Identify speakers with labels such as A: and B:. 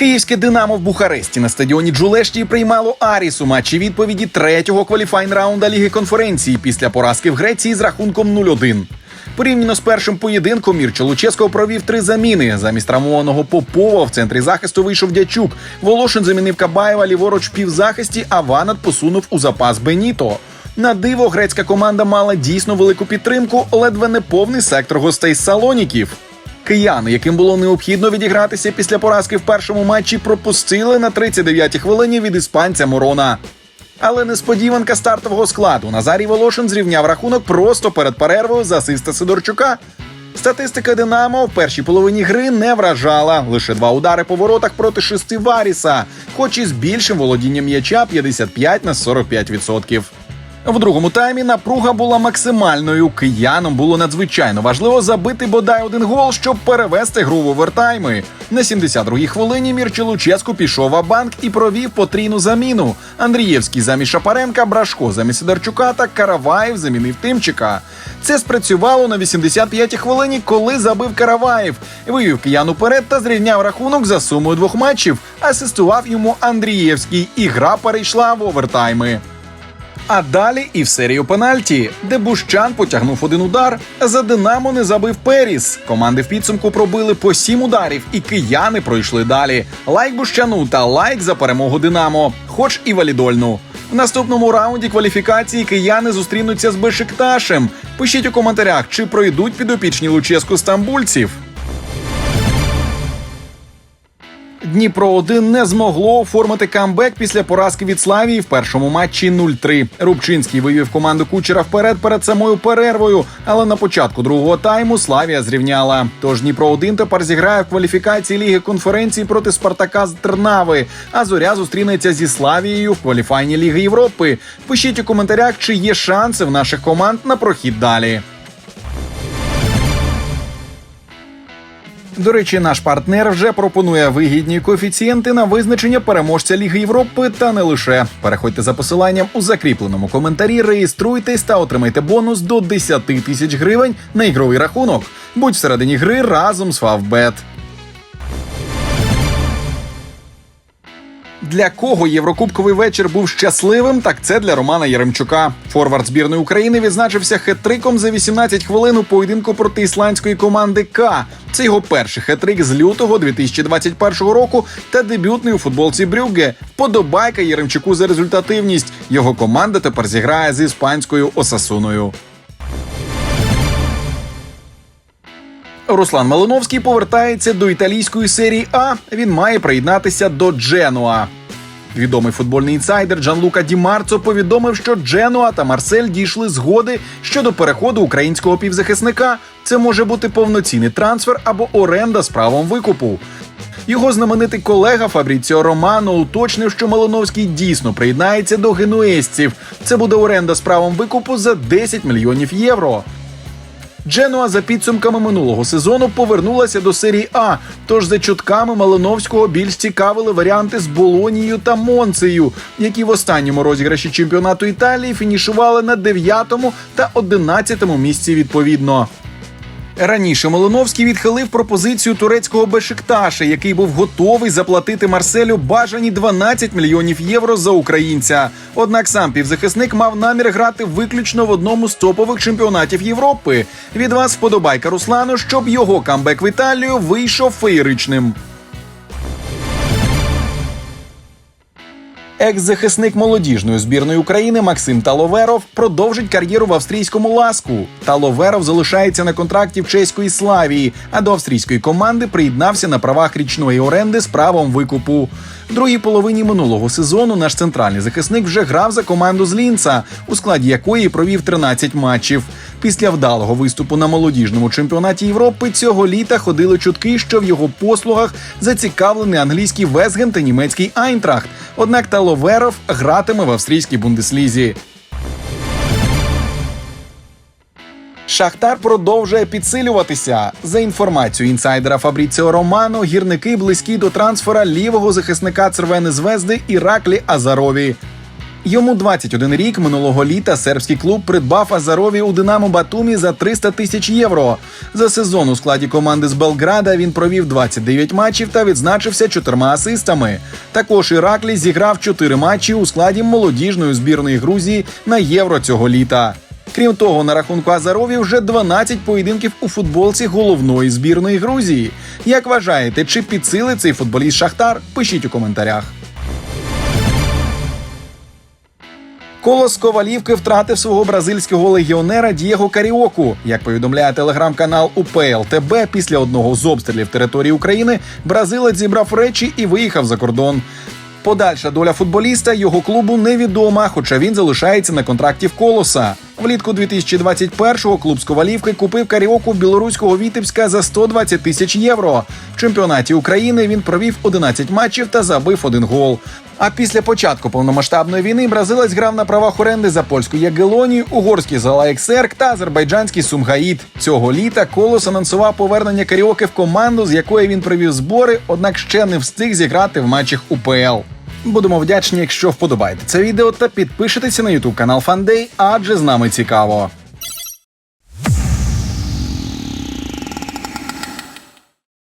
A: Київське Динамо в Бухаресті на стадіоні Джулешті приймало Аріс у матчі відповіді третього кваліфайн раунда Ліги конференції після поразки в Греції з рахунком 0-1. Порівняно з першим поєдинком Мірча Луческо провів три заміни. Замість травмованого Попова в центрі захисту вийшов Дячук. Волошин замінив Кабаєва ліворуч півзахисті, а Ванат посунув у запас Беніто. На диво грецька команда мала дійсно велику підтримку, ледве не повний сектор гостей з Салоніків. Кияни, яким було необхідно відігратися після поразки в першому матчі, пропустили на 39-й хвилині від іспанця Морона. Але несподіванка стартового складу Назарій Волошин зрівняв рахунок просто перед перервою за асиста Сидорчука. Статистика Динамо в першій половині гри не вражала. Лише два удари по воротах проти шести Варіса, хоч і з більшим володінням м'яча 55 на 45%. В другому таймі напруга була максимальною. Киянам було надзвичайно важливо забити бодай один гол, щоб перевести гру в овертайми. На 72-й хвилині Мірче Луческу пішов Абанк і провів потрійну заміну. Андрієвський замість Шапаренка, Брашко замість Сидорчука та Караваєв замінив Тимчика. Це спрацювало на 85-й хвилині, коли забив Караваєв. Вивів киян уперед та зрівняв рахунок за сумою двох матчів. Асистував йому Андрієвський, і гра перейшла в овертайми. А далі і в серію пенальті, де Бущан потягнув один удар. За Динамо не забив Періс. Команди в підсумку пробили по сім ударів, і кияни пройшли далі. Лайк Бущану та лайк за перемогу Динамо, хоч і валідольну. В наступному раунді кваліфікації кияни зустрінуться з Бешикташем. Пишіть у коментарях, чи пройдуть підопічні Луческу стамбульців. Дніпро 1 не змогло оформити камбек після поразки від Славії в першому матчі 0-3. Рубчинський вивів команду кучера вперед перед самою перервою, але на початку другого тайму Славія зрівняла. Тож Дніпро 1 тепер зіграє в кваліфікації ліги конференції проти Спартака з Тернави. А зоря зустрінеться зі Славією в кваліфайні Ліги Європи. Пишіть у коментарях, чи є шанси в наших команд на прохід далі. До речі, наш партнер вже пропонує вигідні коефіцієнти на визначення переможця Ліги Європи та не лише. Переходьте за посиланням у закріпленому коментарі, реєструйтесь та отримайте бонус до 10 тисяч гривень на ігровий рахунок. Будь всередині гри разом з Фавбет. Для кого єврокубковий вечір був щасливим, так це для Романа Яремчука. Форвард збірної України відзначився хет-триком за 18 хвилин у поєдинку проти ісландської команди К. Це його перший хет-трик з лютого 2021 року та дебютний у футболці Брюгге. Вподобайка Яремчуку за результативність. Його команда тепер зіграє з іспанською Осасуною. Руслан Малиновський повертається до італійської серії А. Він має приєднатися до Дженуа. Відомий футбольний інсайдер Джанлука Ді Марцо повідомив, що Дженуа та Марсель дійшли згоди щодо переходу українського півзахисника. Це може бути повноцінний трансфер або оренда з правом викупу. Його знаменитий колега Фабріціо Романо уточнив, що Малиновський дійсно приєднається до генуезців. Це буде оренда з правом викупу за 10 мільйонів євро. Дженуа за підсумками минулого сезону повернулася до серії А. Тож за чутками Малиновського більш цікавили варіанти з Болонією та Монцею, які в останньому розіграші чемпіонату Італії фінішували на 9 та 11 місці відповідно. Раніше Малиновський відхилив пропозицію турецького Бешикташа, який був готовий заплатити Марселю бажані 12 мільйонів євро за українця. Однак сам півзахисник мав намір грати виключно в одному з топових чемпіонатів Європи. Від вас вподобайка Руслану, щоб його камбек в Італію вийшов феєричним. Екс-захисник молодіжної збірної України Максим Таловеров продовжить кар'єру в австрійському ласку. Таловеров залишається на контракті в чеської славії, а до австрійської команди приєднався на правах річної оренди з правом викупу. В другій половині минулого сезону наш центральний захисник вже грав за команду з Лінца, у складі якої провів 13 матчів. Після вдалого виступу на молодіжному чемпіонаті Європи цього літа ходили чутки, що в його послугах зацікавлений англійський Весгем та німецький Айнтрахт. Однак Таловеров гратиме в австрійській бундеслізі. Шахтар продовжує підсилюватися. За інформацією інсайдера Фабріціо Романо, гірники близькі до трансфера лівого захисника Цервени Звезди Іраклі Азарові. Йому 21 рік минулого літа сербський клуб придбав Азарові у Динамо Батумі за 300 тисяч євро. За сезон у складі команди з Белграда він провів 29 матчів та відзначився чотирма асистами. Також Іраклі зіграв 4 матчі у складі молодіжної збірної Грузії на євро цього літа. Крім того, на рахунку Азарові вже 12 поєдинків у футболці головної збірної Грузії. Як вважаєте, чи підсилить цей футболіст Шахтар? Пишіть у коментарях. Колос Ковалівки втратив свого бразильського легіонера Дієго Каріоку. Як повідомляє телеграм-канал УПЛ ТБ, після одного з обстрілів території України бразилець зібрав речі і виїхав за кордон. Подальша доля футболіста його клубу невідома, хоча він залишається на контракті в колоса. Влітку 2021-го клуб з Ковалівки купив каріоку білоруського Вітебська за 120 тисяч євро. В чемпіонаті України він провів 11 матчів та забив один гол. А після початку повномасштабної війни бразилець грав на правах оренди за польську Ягелонію, угорський Залаєксерк та азербайджанський Сумгаїд. Цього літа Колос анонсував повернення Каріоки в команду, з якої він провів збори, однак ще не встиг зіграти в матчах УПЛ. Будемо вдячні, якщо вподобаєте це відео та підпишетеся на ютуб канал Фандей, адже з нами цікаво.